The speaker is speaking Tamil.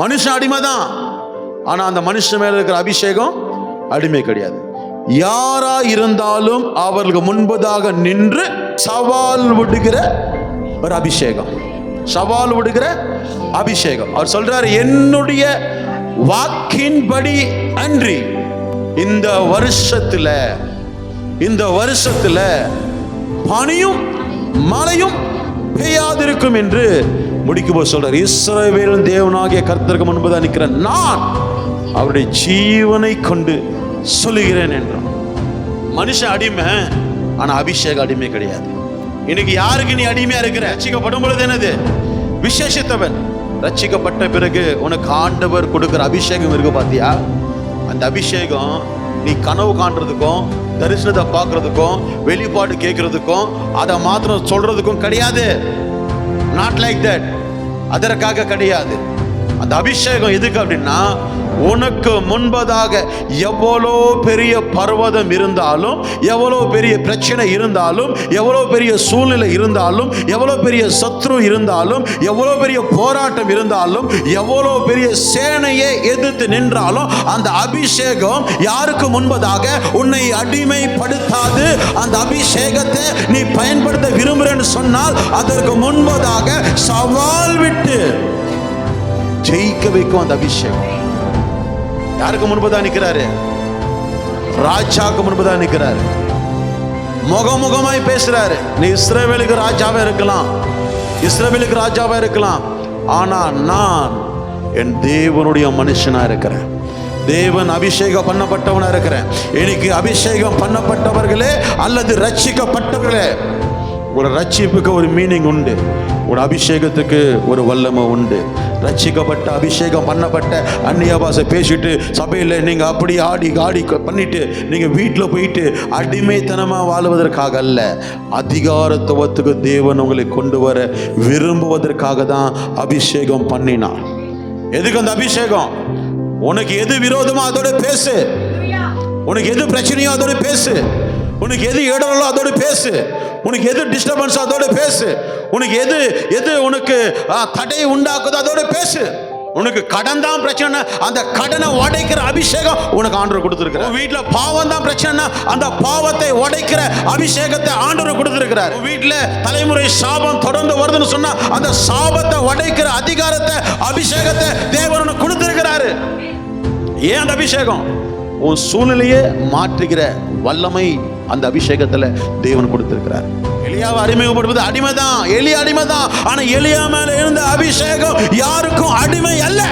மனுஷன் அடிமை தான் ஆனால் அந்த மனுஷன் மேலே இருக்கிற அபிஷேகம் அடிமை கிடையாது. யாரா இருந்தாலும் அவர்களுக்கு முன்பதாக நின்று சவால் விடுகிற ஒரு அபிஷேகம். சவால் விடுகிற அபிஷேகம். அவர் சொல்றாரு என்னுடைய வாக்கின்படி அன்றி இந்த வருஷத்துல இந்த வருஷத்துல பனியும் மழையும் பெய்யாதிருக்கும் என்று முடிக்கும்போது சொல்றார் இஸ்ரவேலின் தேவனாகிய கர்த்தருக்கு முன்பதாக நிற்கிற நான் அவருடைய ஜீவனை கொண்டு சொல்லுகிறேன் என்றான். மனுஷன் அடிமை ஆனால் அபிஷேக அடிமை கிடையாது. இன்னைக்கு யாருக்கு நீ அடிமையா இருக்கிற? ரச்சிக்கப்படும் பொழுது என்னது? விசேஷித்தவன். ரட்சிக்கப்பட்ட பிறகு உனக்கு ஆண்டவர் கொடுக்குற அபிஷேகம் இருக்கு பாத்தியா? அந்த அபிஷேகம் நீ கனவு காண்றதுக்கும் தரிசனத்தை பார்க்கறதுக்கும் வெளிப்பாடு கேட்கறதுக்கும் அதை மாத்திரம் சொல்றதுக்கும் கிடையாது. நாட் லைக் தட் அதற்காக கிடையாது. அந்த அபிஷேகம் எதுக்கு அப்படின்னா உனக்கு முன்பதாக எவ்வளோ பெரிய பர்வதம் இருந்தாலும் எவ்வளோ பெரிய பிரச்சனை இருந்தாலும் எவ்வளோ பெரிய சூழ்நிலை இருந்தாலும் எவ்வளோ பெரிய சத்ரு இருந்தாலும் எவ்வளோ பெரிய போராட்டம் இருந்தாலும் எவ்வளோ பெரிய சேனையை எதிர்த்து நின்றாலும் அந்த அபிஷேகம் யாருக்கு முன்பதாக உன்னை அடிமைப்படுத்தாது. அந்த அபிஷேகத்தை நீ பயன்படுத்த விரும்புறேன்னு சொன்னால் அதற்கு முன்பதாக சவால் விட்டு ஜெயிக்க வைக்கும் அந்த அபிஷேகம். யாருக்கு முன்பதா நிற்கிறாரு ராஜாக்கு முன்பதா நிற்கிறாரு முகமுகமாய் பேசுறாரு. நீ இஸ்ரேவேலுக்கு ராஜாவா இருக்கலாம். இஸ்ரேவேலுக்கு ராஜாவா இருக்கலாம். ஆனா நான் என் தேவனுடைய மனுஷனா இருக்கிறேன். தேவன் அபிஷேகம் பண்ணப்பட்டவனா இருக்கிறேன். எனக்கு அபிஷேகம் பண்ணப்பட்டவர்களே அல்லது ரட்சிக்கப்பட்டவர்களே. ஒரு ரட்சிப்புக்கு ஒரு மீனிங் உண்டு. ஒரு அபிஷேகத்துக்கு ஒரு வல்லமை உண்டு. ரட்சிக்கப்பட்ட அபிஷேகம் பண்ணப்பட்ட அந்நிய பாசை பேசிட்டு சபையில் நீங்கள் அப்படி ஆடி ஆடி பண்ணிட்டு நீங்கள் வீட்டில் போயிட்டு அடிமைத்தனமாக வாழ்வதற்காக அல்ல. அதிகாரத்துவத்துக்கு தேவன் உங்களை கொண்டு வர விரும்புவதற்காக தான் அபிஷேகம் பண்ணினான் எதுக்கு அந்த அபிஷேகம்? உனக்கு எது விரோதமோ அதோட பேசு. உனக்கு எது பிரச்சனையோ அதோட பேசு. உனக்கு எது இடரலோ அதோட பேசு. உனக்கு எது டிஸ்டர்பன்ஸ் அதோட பேசு. உனக்கு எது எது உனக்கு தடை உண்டாக்குதோ அதோட பேசு. உனக்கு கடன் தான் பிரச்சனை அந்த கடனை உடைக்கிற அபிஷேகம் உனக்கு ஆண்டவர் கொடுத்துருக்கிற உன் வீட்டுல பாவம் தான் பிரச்சனை அந்த பாவத்தை உடைக்கிற அபிஷேகத்தை ஆண்டவர் கொடுத்துருக்கிறார். வீட்டுல தலைமுறை சாபம் தொடர்ந்து வருதுன்னு சொன்னா அந்த சாபத்தை உடைக்கிற அதிகாரத்தை அபிஷேகத்தை தேவன் கொடுத்துருக்கிறாரு. ஏன் அந்த அபிஷேகம்? உன் சூழ்நிலையே மாற்றுகிற வல்லமை அந்த அபிஷேகத்துல தேவன் கொடுத்திருக்கிறார். எலியாவை அறிமுகப்படுவது அடிமை தான் அடிமைதான். அடிமை தான் ஆனா எலியா மேல இருந்த அபிஷேகம் யாருக்கும் அடிமை அல்ல.